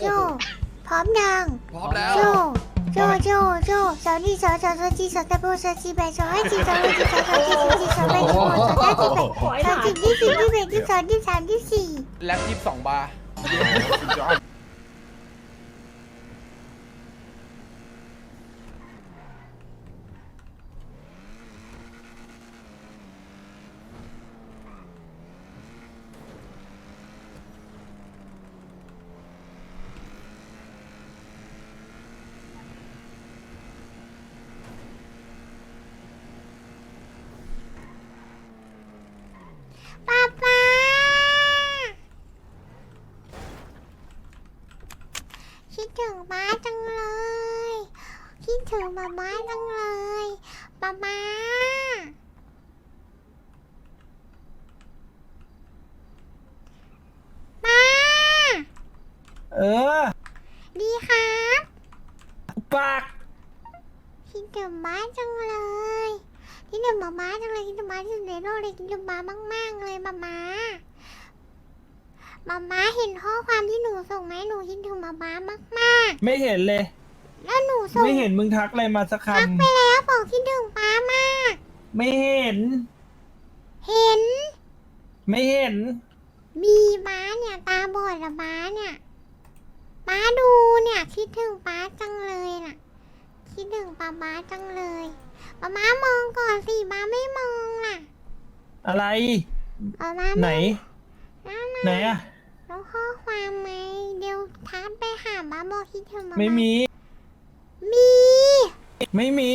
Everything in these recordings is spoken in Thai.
โจ พร้อมยังพร้อมแล้ว โจ โจ โจ โจสาวนี่สาวสาวสาวจีสาวตะโบสาวจีแบสาวให้จีสาวให้จีสาวสาวจีสาวจีสาวแบสาวสาวจีแบสาวจีที่สี่ที่แบที่สองที่สามที่สี่แล็บยี่สิบสองบาร์ ป้าป้าคิดถึงป้าจังเลย คิดถึง ป้าป้าจังเลยป้าป้าป้าเออ ดีครับปาก คิดถึงป้าจังเลยคิดถึงป้าป้าจังเลยคิดถึงป้าที่สุดในโลกเลยคิดถึงป้ามาก ๆ เลยป้าป้าป้าป้าเห็นข้อความที่หนูส่งไหมหนูคิดถึงป้าป้ามากไม่เห็นเลยๆ แล้วหนูส่งไม่เห็นมึงทักอะไรมาสักคทักไปแล้วบอกคิดถึงป้ามากำไม่เห็น เห็น ไม่เห็น มีป้าเนี่ยตาบอดละป้าเนี่ยป้าดูเนี่ยคิดถึงป้าจังเลยน่ะ คิดถึงป้าป้าจังเลยป้าม้ามองก่อนสิป้าไม่มองล่ะอะไร ป้าม้าไหนน้าไหนอะแล้วข้อความไหมเดี๋ยวทักไปหาป้าบอกคิดถึงป้าไม่มี มีไม่มี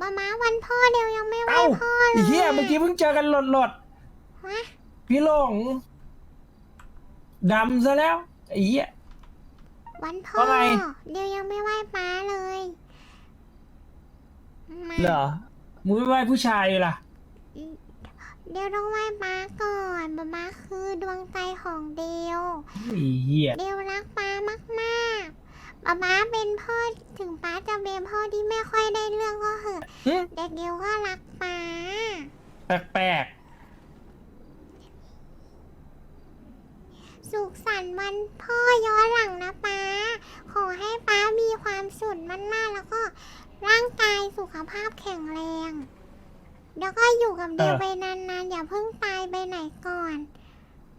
ป้าม้าวันพ่อเดี๋ยวยังไม่ไหวเอ้าพ่อเลไอ้ยเหี้ยเมื่อกี้เพิ่งเจอกันหลดหลดฮะๆพี่หลงดำซะแล้วไอ้เหี้ย วันพ่อว่าไง เดี๋ยวยังไม่ไหวป้าเลยมาเหรอมึงไม่ไหวผู้ชายล่ะ เดี๋ยวต้องไหว้ป้าก่อนป้าม้าคือดวงใจของเดียว ไอ้เหี้ยเดียวรักป้ามากๆ ป้าม้าเป็นพ่อถึงป้าจะเป็นพ่อที่ไม่ค่อยได้เรื่องก็เหอะหึแต่เดียวก็รักป้าแปลกสุขสันต์วันพ่อย้อนหลังนะป้าขอให้ป้ามีความสุขมากๆแล้วก็ ร่างกายสุขภาพแข็งแรง แล้วก็อยู่กับเดียวไปนานๆอย่าเพิ่งตายไปไหนก่อน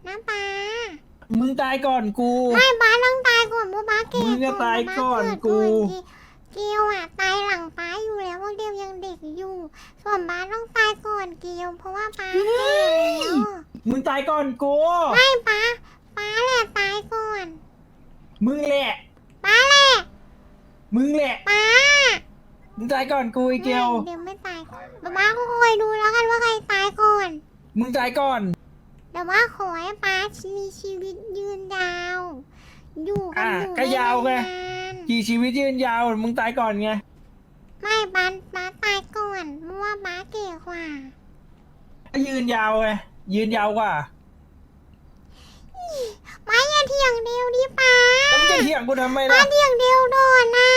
นะป้าๆ มึงตายก่อนกู ไม่ป้าต้องตายก่อนเพราะป้าเก่มึงจะตายก่อนกูเกียวอะตายหลังป้าอยู่แล้วเพราะเดียวยังเด็กอยู่ ส่วนป้าต้องตายก่อนเกียว เพราะว่าป้าแก่แล้วมึงตายก่อนกู ไม่ป้าป้าแหละตายก่อนมึงแหละ ป้าแหละมึงแหละ ป้ามึงตายก่อนกูไอ้เกลไม่เดี๋ยวไม่ตายป้าป้าก็คอยดูแล้วกันว่าใครตายก่อน มึงตายก่อน แต่ว่าขอให้ป้ามีชีวิตยืนยาว อยู่กับอะหนูก็ยาวไง ด้นานกี่ชีวิตยืนยาวมึงตายก่อนไงไม่ป้าป้าตายก่อนเพราะว่าป้าเก่กว่า ก็ยืนยาวไงยืนยาวกว่าป้าอย่าเถียงเดียวดิป้าแล้วมึงจะเถียงกูทำไมป้าล่ะเถียงเดียวก่อนน่ะ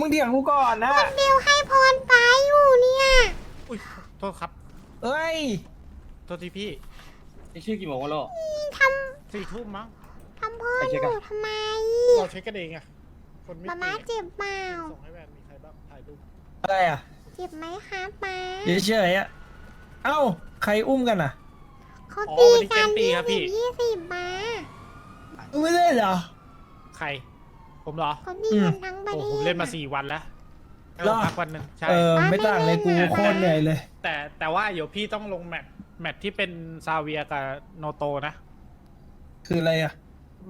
มึงเถียงกูก่อนนะเดียวให้พรป้าอยู่เนี่ย อุ้ย โทษครับ เอ้ย โทษทีพี่ ชื่อกี่โมงวะโลทำสี่ทุ่มมั้งทำพ่อไปอเช็คยู่อะทำไมเราเช็คกันเองอะคนไม่ป้าม้าเก่งเจ็บเปล่าส่งให้แวนมีใครบ้างถ่ายรูปอะไรอะเจ็บไหมคะป้าเฉยๆอะ เอ้า ใครอุ้มกันอะเขาตีกันยี่ สิบยี่สิบป้าไม่ได้เหรอ ใคร ผมเหรอเขาตีกันทั้งประโอ้เทศผมเล่นมาสี่วันแล้วเหรอ พักวันหนึ่งใช่ เออ ไม่ต่างเลยกูโคตรเหนื่อยเลย แต่แต่ว่าเดี๋ยวพี่ต้องลงแมตช์ แมตช์ที่เป็นซาเวียกับโนโตนะ คืออะไรอะ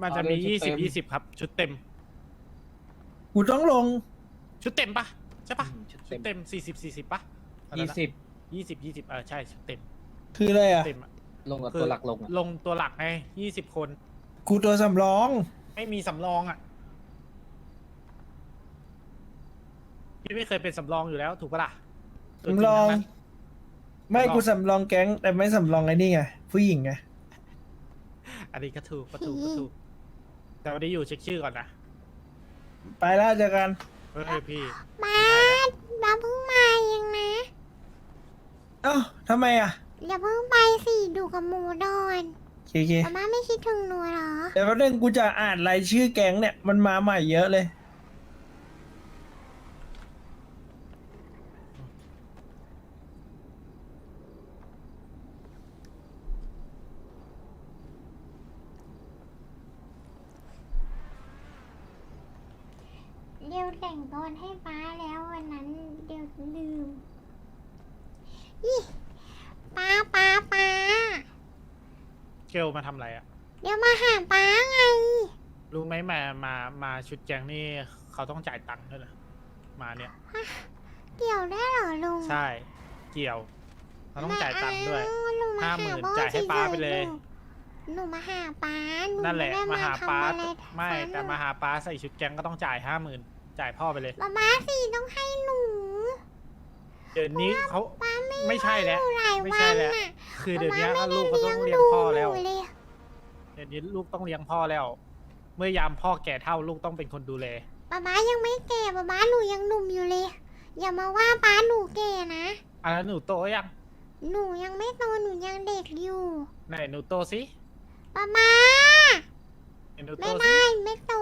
มันจะมียี่สิบยี่สิบครับ ชุดเต็ม กูต้องลง ชุดเต็มปะใช่ปะชุดชุเต็ดมเต็มสี่สิบสี่สิบปะยี่สิบยี่สิบยี่สิบเออใช่ชุดเต็มคืออะไรอะ เต็มอะลงกับตัวหลักลงอะลงตัวหลักไงยี่สิบคน กูตัวสำรอง ไม่มีสำรองอะ พี่ไม่เคยเป็นสำรองอยู่แล้ว ถูกปะล่ะตัวจสำรองทั้นั้น ไม่สำรองกูสำรองแก๊งแต่ไม่สำรองไอ้นี่ไงผู้หญิงไงอันนี้ก็ถูกก็ถูกก็ถูกแต่วันนี้อยู่เช็คชื่อก่อนนะไปแล้วเจอกันเฮ้ยพี่ป้าเราเพิ่งมาเองนะเอ้าทำไมอะอย่าเพิ่งไปสิดูกับหมูดอนเคเคป๊าป๊าไม่คิดถึงหนูเหรอ เดี๋ยวแป๊บนึงกูจะอ่านรายชื่อแก๊งเนี่ยมันมาใหม่เยอะเลย เดี๋ยวแต่งตัวให้ป๊าแล้ววันนั้นเดี๋ยวลืมยี่ป๊าป๊าป๊า เกล มาทำอะไรอะเดี๋ยวมาหาป๊าไง รู้ไหมมามามาชุดแกงนี่เขาต้องจ่ายตังค์ด้วยนะมาเนี่ย เกี่ยวได้เหรอลุงใช่เกี่ยว เขาต้องจ่ายตังค์ด้วยไม่เอาลุงมาห้าหมื่นพ่อจ่ายให้ป๊าไปเลยฉๆหนูหนูมาหาป๊าหนูนั่นแหละไได้มาหาป้าทำอะไรไม่ทั้งแต่นั้นมาหาป้าใส่ชุดแกงก็ต้องจ่ายห้าหมื่นจ่ายพ่อไปเลยป๊าป๊าสิต้องให้หนู เดี๋ยวนี้เขาป๊าไม่ไม่ใช่แล้ว อยู่หลายไม่วัใช่นแล้ว น่ะคือเดี๋ยวนี้ป๊าลูกไม่ก็ได้ต้องเลี้เลี้ยยงงพ่อแล้วหนูเลยเดี๋ยวนี้ลูกต้องเลี้ยงพ่อแล้ว เมื่อยามพ่อแก่เท่าลูกต้องเป็นคนดูแลป๊าป๊ายังไม่แก่ป๊าป๊าหนูยังหนุ่มอยู่เลย อย่ามาว่าป๊าหนูแก่นะอันนั้นหนูโตยังหนูยังไม่โตหนูยังเด็กอยู่ไหนหนูโตสิป๊าป๊าไหนหนูโตไม่สิ ได้ไม่โต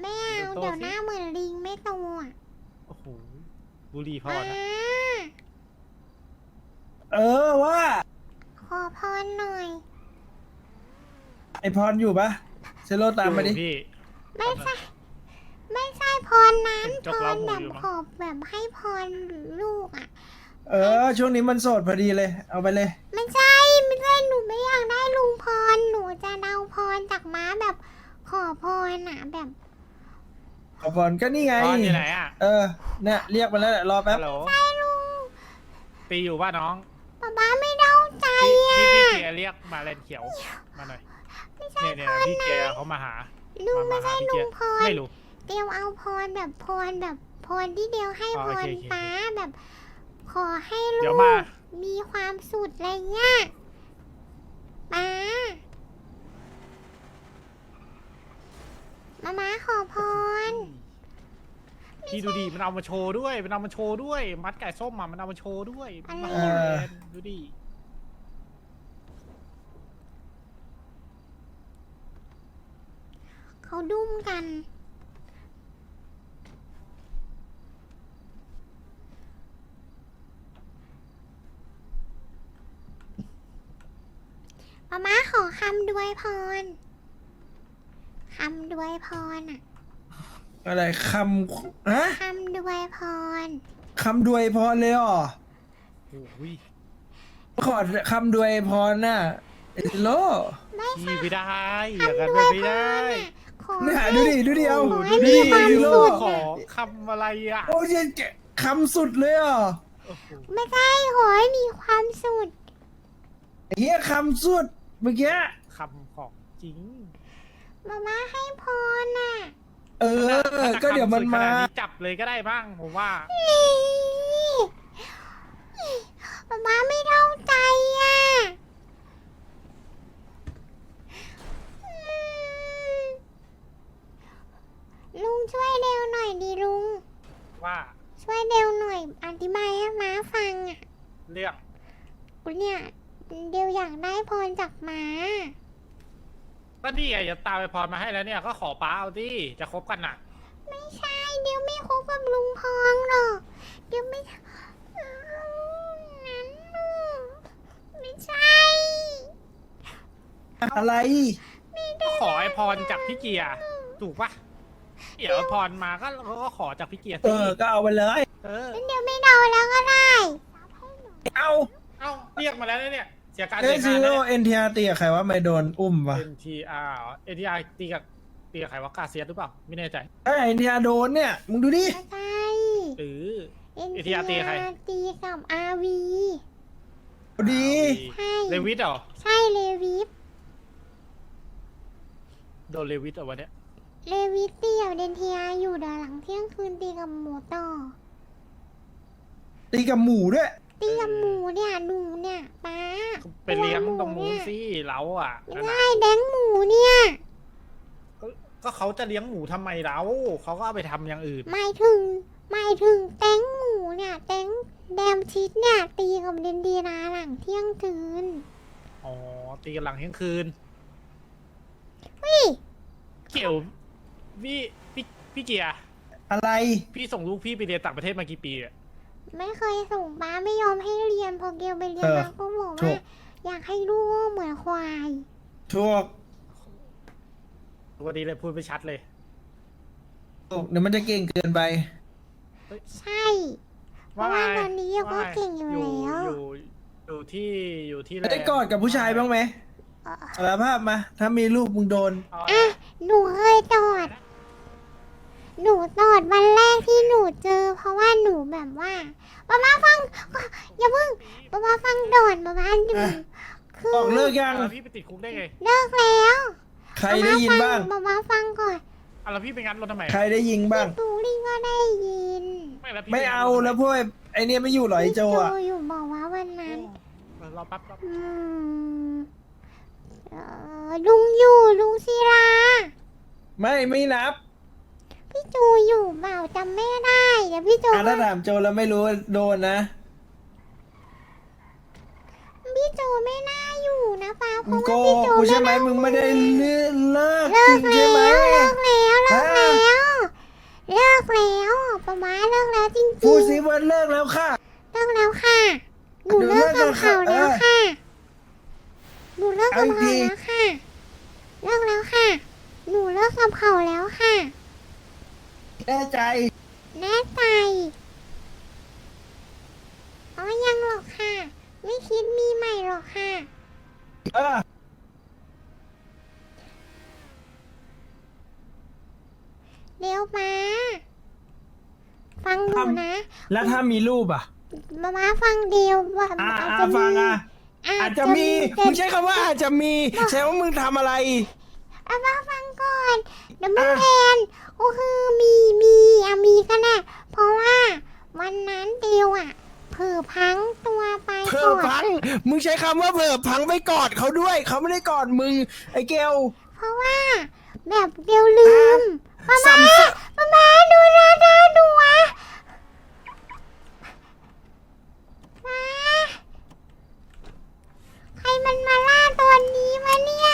ไม่เอาโตเดี๋ยวสิหน้าเหมือนลิงไม่โตอะโอ้โห บุรีพ่อป๊านะเออว่าขอพรหน่อย ไอพรอยู่ปะเซโลตามมาดิ อยู่พี่ ไม่ใช่ ไม่ใช่พรนั้นเห็นจพกรเล้าหมูแบบอยู่มั้ง ขอแบบให้พรลูกอะ เออ ช่วงนี้มันโสดพอดีเลย เอาไปเลย ไม่ใช่ไม่ใช่หนูไม่อยากได้ลุงพรหนูจะเดาพรจากม้าแบบขอพรอะแบบ ขอพรก็นี่ไงพ่ออยู่ไหนอะเออ เนี่ยเรียกมาแล้วแหละรอแป๊บฮัลโหลใช่ลุงตีอยู่ป่ะน้องป๊าป๊าไม่เดาใจพี่อะ พี่พี่เกียร์เรียกมาเลนเขียวมาหน่อยไม่ใช่เนี่ยพเนี่ยรพี่เกียนะร์เขามาหาลุงมาไม่มาหาใช่พี่ลุเกียงร์พร ไม่รู้ เดียวเอาพรแบบพรแบบพรที่เดียวให้อ๋อพโอรเคโอเค ป้าแบบ ขอให้เดี๋ลูยวกมา มีความสุขอะไรเงี้ยป้า มามาขอพร พี่ดูดิมันเอามาโชว์ด้วย มันเอามาโชว์ด้วย มัดไก่ส้มมามันเอามาโชว์ด้วยอะไรมาเออเล่นดูดิเขาดุ้มกัน มาม่าขอคำด้วยพร คำด้วยพรอะอะไรคำฮะคำด้วยพรคำดวยพรเลยเหรอโอ้ยขอคำดวยพรน่ะไอ้โลไม่ใช่พี่ไม่ได้อย่าคำกันด้วยไม่พรได้อะขอเนี่ยให้ดูดิดูดิเอาขอดูให้ดิมีความดูดิสุขขออะคำอะไรอะโอ้ยเจ๊คำสุดเลยเหรอโอ้โหไม่ใช่ขอให้มีความสุขไอ้เฮียคำสุดเมื่อกี้คำของจริง มาม่าให้พรน่ะเออ ก็เดี๋ยวมันมาขนาดนี้จับเลยก็ได้บ้างผมว่ามาม่าไม่เข้าใจอะอืมลุงช่วยเดวหน่อยดิลุง ว่าช่วยเดวหน่อย อธิบายให้ม้าฟังอะ เรื่องเนี่ยเดวอยากได้พรจากม้า ก็นี่ไงจะตามไปพรมาให้แล้วเนี่ยก็ขอป้าเอาดิจะคบกันน่ะ ไม่ใช่ เดวไม่คบกับลุงพองหรอก เดวไม่อืมนั้นน่ะไม่ใช่ อะไรก็ขอไอพรจากพี่เกียร์ถูกปะเดี๋ยวพรมาก็ก็ขอจากพี่เกียร์เอสิอ ก็เอาไปเลย เอองั้นเดี๋ยวไม่เดาแล้วก็ได้ เอา เอ้าเรียกมาแล้วเนี่ย เสียการเอ้เสียยซีงานโร่แล้วเอ็นทีอาร์ตีกับใครว่าไม่โดนอุ้มวะเอ็นทีอาร์เอ็นทีอาร์ตีกับตีกับใครวะกาเซียสหรือเปล่าไม่แน่ใจไอ้เอ็นทีอาร์โดนเนี่ยมึงดูดิไม่ใช่หรือเอ็น ATR ตีใคร ตีกับอาวีดีใช่เลวิทเหรอใช่เลวิฟโดนเลวิทเหรอวันเนี้ยเลวิฟตีกับเดนเทียอยู่เดี๋ยวหลังเที่ยงคืนตีกับหมูต่อตีกับหมูด้วย ตีกับหมูเนี่ยหนูเนี่ยป้าไปเลี้ยงตัวหตรงนู้นสิเราอะไม่นั่นน่ะได้แดงหมูเนี่ยก็เขาจะเลี้ยงหมูทำไมเราเขาก็เอาไปทำอย่างอื่น หมายถึงหมายถึงแตงหมูเนี่ยแตงแดมชิดเนี่ยตีกับเดนเดีนาหลังเที่ยงคืนอ๋อ ตีกันหลังเที่ยงคืนใฮ้ยเกี่ยวพี่พี่พี่เกียร์อะไร พี่ส่งลูกพี่ไปเรียนต่างประเทศมากี่ปีอะ ไม่เคยส่งป้าไม่ยอมให้เรียนพอเกลไปเรียนเออมาก็บอกถูว่าก อยากให้ลูกโง่เหมือนควาย ถูกวันนี้เลยพูดไม่ชัดเลยถูกเดี๋ยวมันจะเก่งเกินไป ใช่ เพราะว่าตอนนี้ก็เก่งอยู่อยู่แล้ว อยู่อยู่ที่อยู่ที่ได้กอดกับผู้ชายบ้างไหมเอ่อสารภาพมา ถ้ามีลูกมึงโดนอ๋ออะหนูเคยตอด หนูตอดวันแรกที่หนูเจอ เพราะว่าหนูแบบว่า ป้ามาฟังอย่าเพิ่งป้ามาฟังโดนป้ามาดูอะคือบอกเลิกยังแล้วพี่ไปติดคุกได้ไงเลิกแล้วใครได้ยินบ้างป้ามาฟังก่อนอะแล้วพี่ไปงัดรถทำไมอะใครได้ยิงบ้างตูรี่ก็ได้ยิน ไม่แล้วพี่ไม่ปงัดเอารถทำแล้วพวกไอ้ไอเนี่ยไม่อยู่เหรอไอโจอะพี่อยู่บอกว่าวันนั้นโอ้รอแป๊บรออืมเอ่อลุงอยู่ลุงศิลาไม่ไม่นับ พี่จูอยู่เปล่าจำไม่ได้เดี๋ยวพี่จูอะถ้าถามโจแล้วไม่รู้โดนนะ พี่จูไม่น่าอยู่นะป้าเพมึราะงโกว่าหพี่กจูกูใช่ไหมด้มึงไม่ได้เลิกเลิกเลิกจริงแล้ใช่วไหมเลิกแล้วเลิกอ่าแล้วเลิกแล้วป้าม้าเลิกแล้วจริงพูดๆสิว่าเลิกแล้วค่ะ เลิกแล้วค่ะหนูเลิกกับเขาแล้วค่ะหนูเลิกกับเขาแล้วค่ะเลิกแล้วค่ะหนูเลิกกับเขาแล้วค่ะ แน่ใจ แน่ใจ อ๋อ ยังหรอกค่ะ ไม่คิดมีใหม่หรอกค่ะ เออเร็วมาฟังหนูนะแล้วถ้ามีรูปอะมามาฟังเดียวว่าอ่าอาจอ่าจะฟังมีอะ อาจจะมีแต่มึงใช้คำว่าอาจจะมี ใช่ว่ามึงทำอะไร เอามาฟังก่อนเดี๋ยวมึงอะแทนก็คือมีมีอะมีก็ได้เพราะว่าวันนั้นเดียวอะเผลอพลังตัวไป เผล ก่ อ อน พัง มึง ใช้คำว่าเผลอพังไปกอดเขาด้วย เขาไม่ได้กอดมึง ไอ้เกล เพราะว่า แบบเดียวลืมมาซ้มาำมามาดูนะดาดูอะมาใครมันมาล่าตัวนี้มาเนี่ย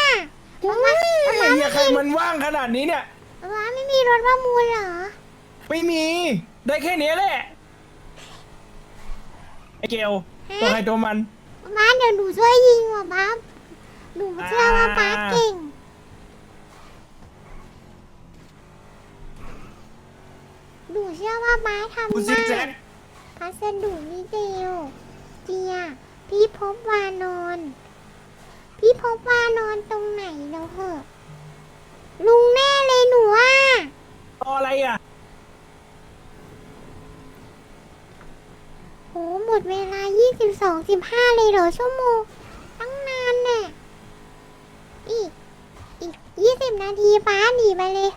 มามาไอ้มามาเหี้ยใครมันว่างขนาดนี้เนี่ย มามาไม่มีรถประมูลเหรอไม่มี ได้แค่เนี้ยแหละ ไอ้เกลตัวใครตัวมัน มาเดี๋ยวหนูช่วยยิงว่ะป้าหนูเชื่อว่าป้าเก่ง หนูเชื่อว่าป้าทำกูซิได้แจ็คพัสดุนิเดียวเจียพี่พบวานอนพี่พบวานอนตรงไหนแล้วเหอะลุงแน่เลยหนูอะ รออะไรอะ โหหมดเวลา 22 15 เลยเหรอชั่วโมง ตั้งนานน่ะ อีก อีก 20 นาทีป้าหนีไปเลย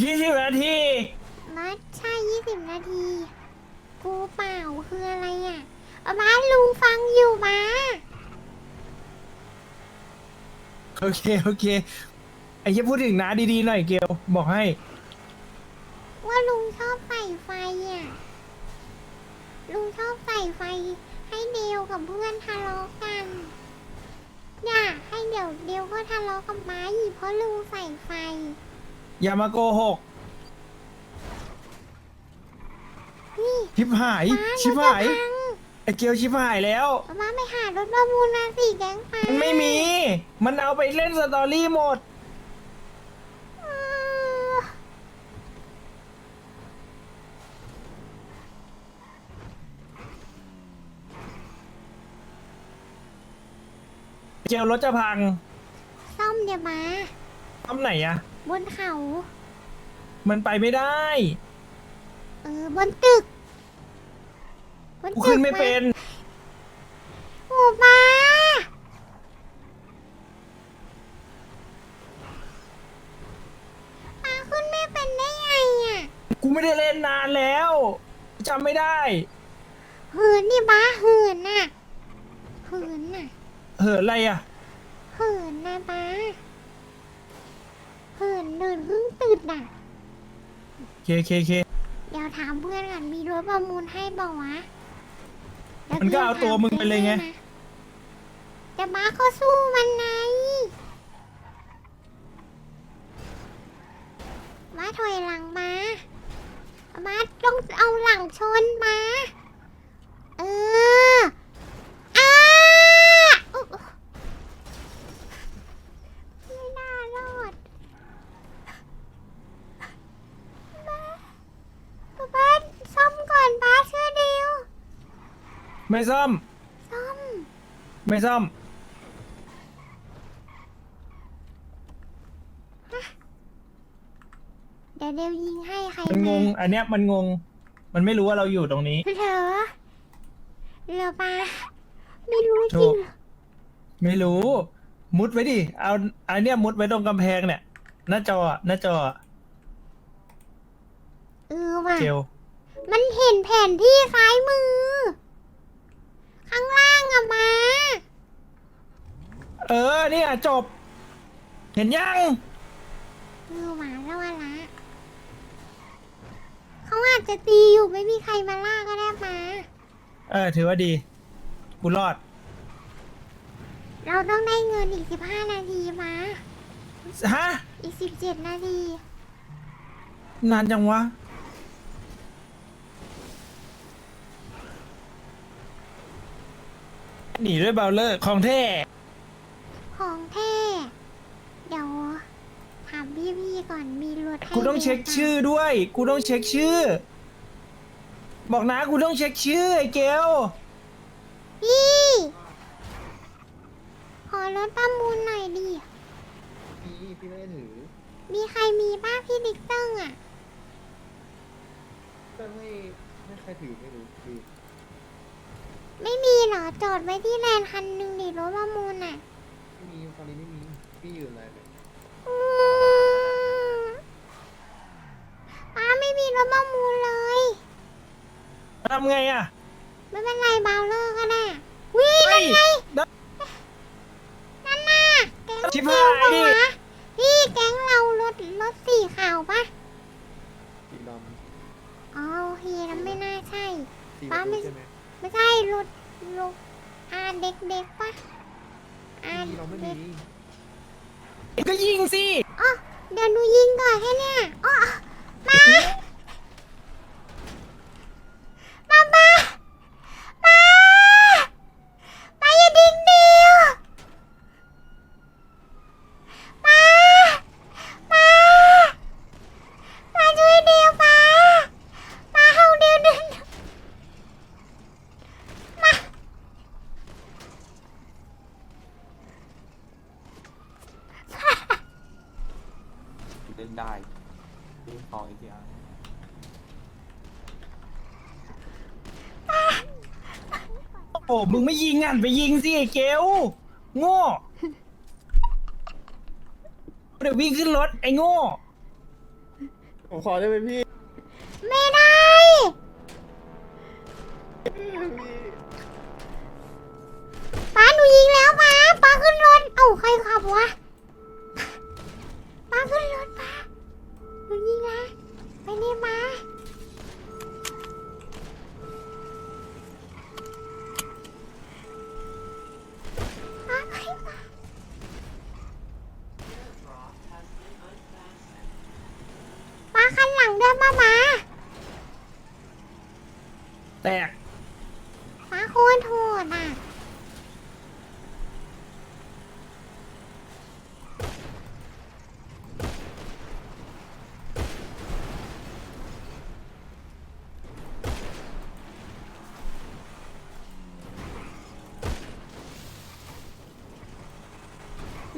ยี่สิบนาทีมาใช่ 20 นาที กูเปล่าคืออะไรอะเอามาลุงฟังอยู่มาโอเคโอเคไอ้เหี้ยพูดถึงน้าดีๆหน่อยเกลบอกให้ ว่าลุงชอบใส่ไฟอะ ลุงชอบใส่ไฟ ให้เดียวกับเพื่อนทะเลาะกันอย่าให้เดี๋ยวเดียวก็ทะเลาะกับม้าอีกเพราะลุงใส่ไฟ อย่ามาโกหกนี่ชิบหาย ม้าชิบรถหายจะพังไอ้เกลชิบหายแล้ว เอามาไปหารถประมูลมาสิแก๊งฟ้ามันไม่มี มันเอาไปเล่นสตอรี่หมด เกลรถจะพังซ่อมเดี๋ยวมาทำไหนอะบนเขา มันไปไม่ได้ เออบนตึกบนกูตึขึ้นไม่เป็นโอ้มาปาขึ้นไม่เป็นได้ไงอะกูไม่ได้เล่นนานแล้วจำไม่ได้เหินนี่บ้าเหินน่ะเหินน่ะเหินอะไรอะเหินนะบ้าเหินเดินเพิ่งตื่นน่ะ เคเคเคเดี๋ยวถามเพื่อนก่อนมีรถประมูลให้เปล่าวะดี๋ยวมันก็เอาตัวมึงไปเลยไงพื่อนถามแต่บ้าก็สู้มันไงมาถอยหลังมามาต้องเอาหลังชนมา เอออ้าอุ๊ยไม่น่ารอดมาป้าซ่อมก่อนป้าเชื่อเดียว ไม่ซ่อม ซ่อม ไม่ซ่อม เดี๋ยวเดี๋ยวยิงให้ใครมันงมางอันเนี้ยมันงง มันไม่รู้ว่าเราอยู่ตรงนี้เหรอเหรอป้าไม่รู้จถูริงกไม่รู้ มุดไว้ดิ เอาอันเนี้ยมุดไว้ตรงกำแพงเนี่ย หน้าจออะหน้าจออะเออว่ะเกลมันเห็นแผนที่ซ้ายมือ ข้างล่างอะมา เออเนี่ยจบ เห็นยัง เออหวานแล้วอะละเขาอาจจะตีอยู่ไม่มีใครมาล่าก็ได้มา เออ ถือว่าดี กูรอดเราต้องได้เงินอีกสิบห้านาทีมา ฮะ อีกสิบเจ็ดนาที นานจังวะ หนีด้วยเบลเลอร์ของแท้ของแท้เดี๋ยวถามพี่ๆก่อนมีรถให้กูต้องเช็คชื่อด้วย กูต้องเช็คชื่อ บอกนะกูต้องเช็คชื่อไอ้เกลพี่ขอรถประมูลหน่อยดิพี่พี่ไม่ได้ถือ มีใครมีบ้างพี่ดิกเติ้งอะก็ไม่ไม่ใครถือไม่รู้พี่ ไม่มีเหรอ จอดไว้ที่แลนด์คันหนึ่งดิรถประมูลอะไม่มีตอนนี้ไม่มีพี่อยู่ไหนเนี่ยอืมป้าไม่มีรถประมูลเลย ทำไงอะ ไม่เป็นไรบาวเลอร์ก็ได้วิ่งเฮ้นั่ยนไงนั่นน่ะแก๊งชิบเดีหาวยดิปะวะพี่แก๊งเรารถรถสีขาวปะสีดอ๋อโอเคแล้วไม่น่าใช่ำสีป้าไม่ ใช่ไหม ไม่ใช่รถรถอาเด็กๆปะอาพี่เราไม่เด็มีกก็ยิงสิอ๋อเดี๋ยวหนูยิงก่อนให้เนี่ยอ๋อมา มามามามาอย่าดิ้งเดียวมามามาช่วยเดียวมามาเฮาเดียวเดินมา เล่นได้เล่นต่ออีกอย่าง โอ้มึงไม่ยิงอะไปยิงสิไอ้เกลโง่เดี๋ยววิ่งขึ้นรถไอ้โง่ผมขอได้ไหมพี่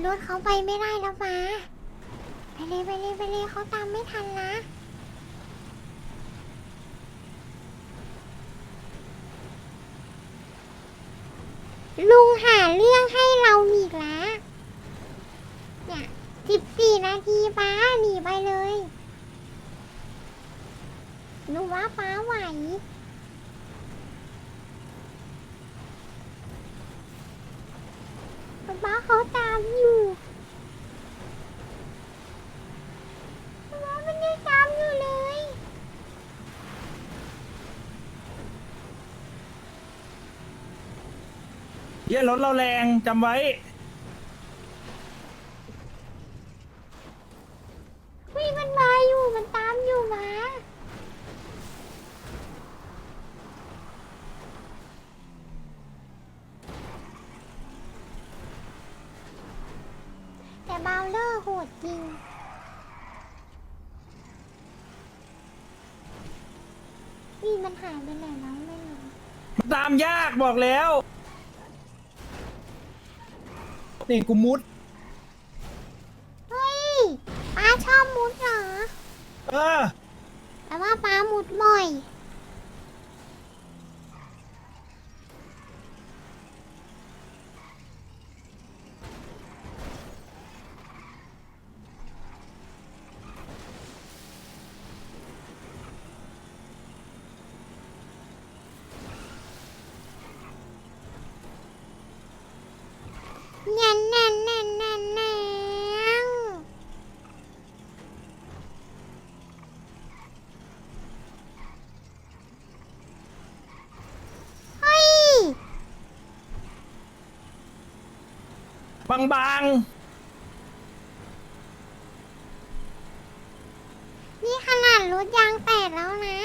รถเขาไปไม่ได้แล้วป้าไปเลยไปเลยไปเลยเขาตามไม่ทันนะลุงหาเรื่องให้เราอีกแล้วเนี่ยสิบสี่นาทีป้าหนีไปเลย หนูว่าป้าไหว ป้าเขาตามอยู่ป้ามันยังตามอยู่เลยเหี้ยรถเราแรงจำไว้ วิมันมาอยู่ ดจริง นี่มันหายไปไหนแล้วไม่รู้มันตามยากบอกแล้ว นี่กูมุด เฮ้ยป้าชอบมุดเหรอเออแต่ว่าป้ามุดบ่อย แน่นแน่นแน่นแน่นแน่นเฮ้ย บางบางนี่ขนาดรถยางแตกแล้วนะ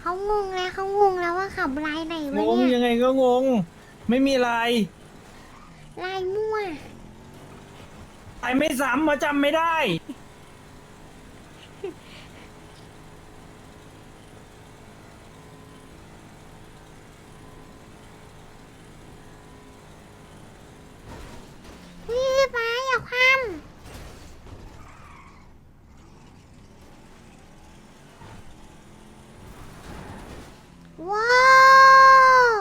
เขางงแล้วเขางงแล้วว่าขับลายไหนๆ วะงงเนี่ยัยงไงก็งง ไม่มีลายลายมั่ว ลายไม่ซ้ำมาจำไม่ได้ พี่ป้าอย่าคว่ำว้าว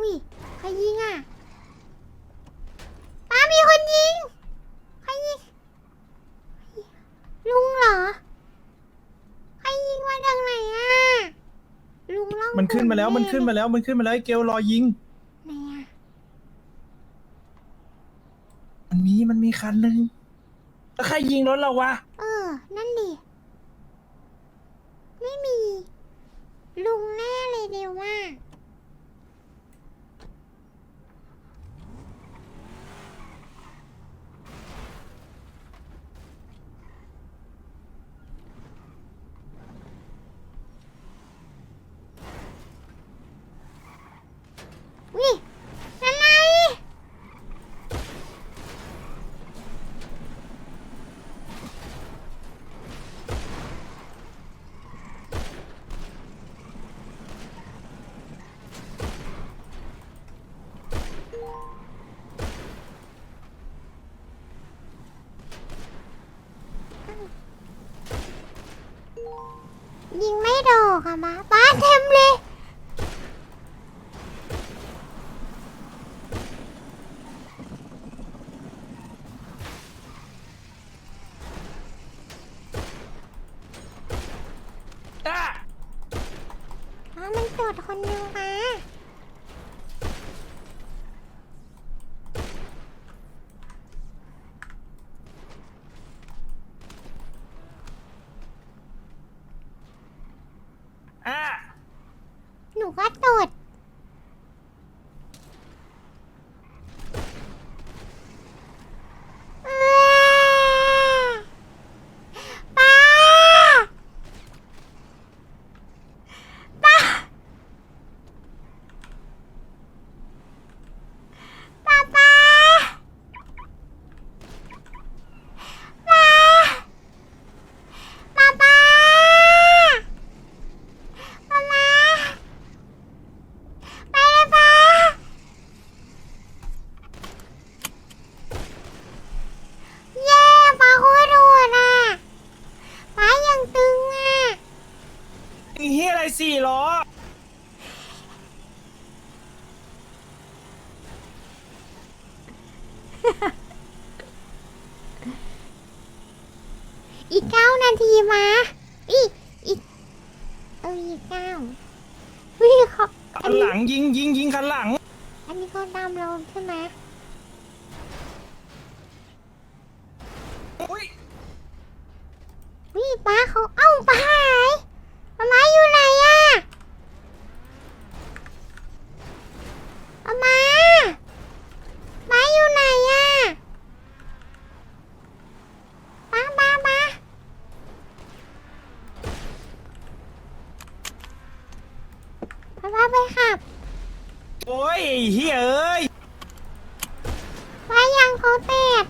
วิใครยิงอะป้ามีคนยิง ใครยิง ลุงเหรอ ใครยิงมาจากไหนอะ ลุงล่อง มันขึ้นมาแล้วหมันขึ้นมาแล้วมันขึ้นมาแล้วไอ้เกลรอยิง ไหนอะมันมีมันมีคันหนึ่งแล้วใครยิงรถเราวะ เออ นั่นดิ ไม่มี ลุงแน่เลยเดียวว่า วิอะไร ยิงไม่โดอกอะมาป้าเต็มเลย อะ ป้ามันโดดคนหนึ่งป้า อะ หนูก็ตดเอ้ยป้า ป้า ป้าป้า ป้า ป้าป้า ป้ามาไปเลยป้าเย้ป้าโคตรโหดอะป้ายังตึงอะ ไอ้เฮียอะไรสี่ล้อ อีก เก้านาทีมาอีกอีกเอออีกเก้าวิเขาอั คั น นห นี้ ลังยิงยิงยิงคันหลัง อันนี้เขาตามเราใช่ไหม อุ้ย วิป้าเขาเอ้าป้าหายป้ามาอยู่ไหนอะป้ามาป้าอยู่ไหนอะป้าป้าป้า ไปขับ โอ้ยไอ้เฮียเอ้ย ว่ายังเขาแตก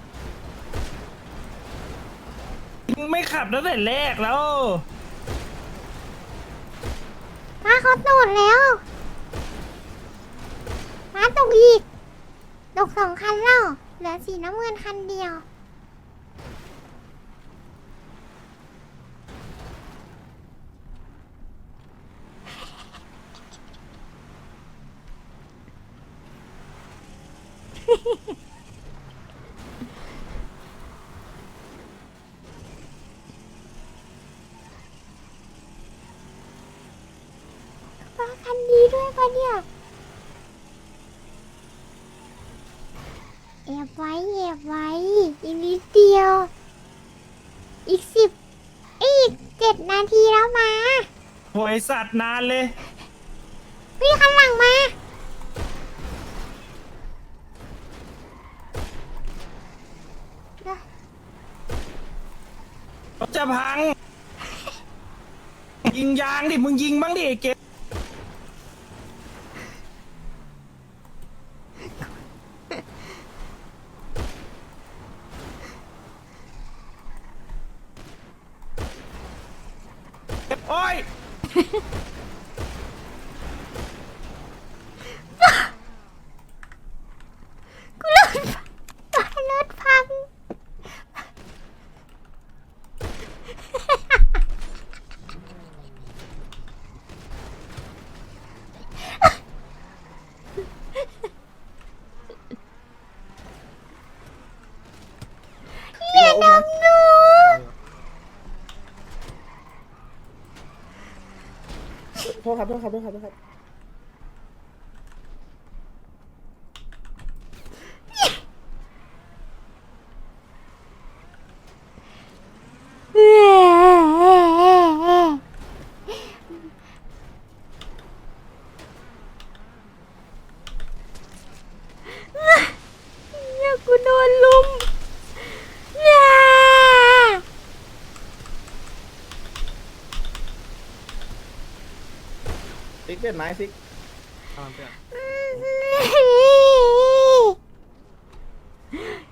มึงไม่ขั บตั้งแต่แรกแล้วป้าเขาตูดแล้วป้าตกอีกตกสองคันแล้วเหลือสีน้ำเงินคันเดียวป้าคันนี้ด้วย ปะเนี่ยแอบไว้แอบไว้อีกนิดเดียว อีกสิบอีกเจ็ดนาทีแล้วมาโหยสัตว์นานเลยพี่คันหลังมา รถจะพัง ยิงยางดิ มึงยิงบ้างดิไอ้เกมโอ้ย กูรถพังรถพัง อย่าดำหนู โท ษครับโทษครับโทษครับโทษครับ อย่ากูโดนลุมอย่า ซิกเป็นไม้ซิก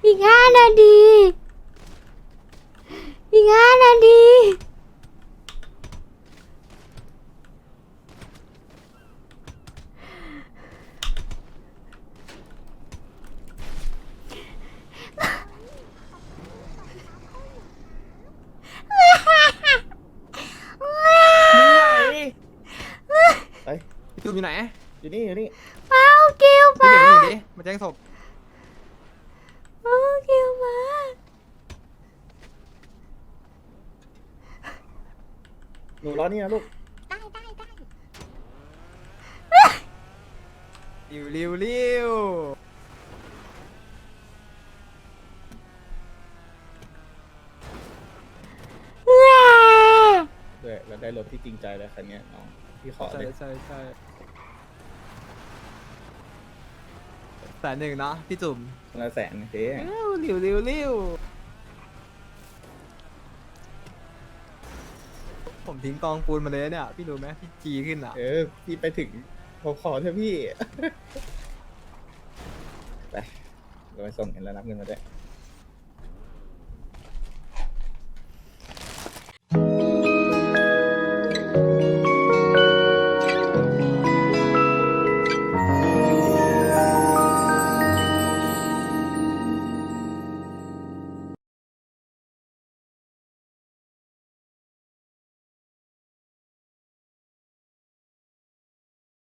อีกห้านาที อีกห้านาที มึงไหว ไป พี่ตูมอยู่ไหน อยู่นี่อยู่นี่ เป้าเกล พี่ มา เด็กอยู่ดิมาแจ้งศพ เป้าเกลมา หนูรอนี่นะลูก ได้ได้ได้ ริวริวริว ว้า ด้วยแล้ว ได้รถที่จริงใจแล้วคันเนี้ยน้องพี่ขอใช่เลยใช่ใช่แสนหนึ่งเนาะพี่จุ่มคนละแสนเฮ้ริวริวริวริวผมทิ้งกองปูนมาเลยเนี่ย พี่รู้ไหมพี่จีขึ้นอะ เออพี่ไปถึงผมขอเถอะพี่ ไปเราไปส่งเห็นแล้วรับเงินมาด้วย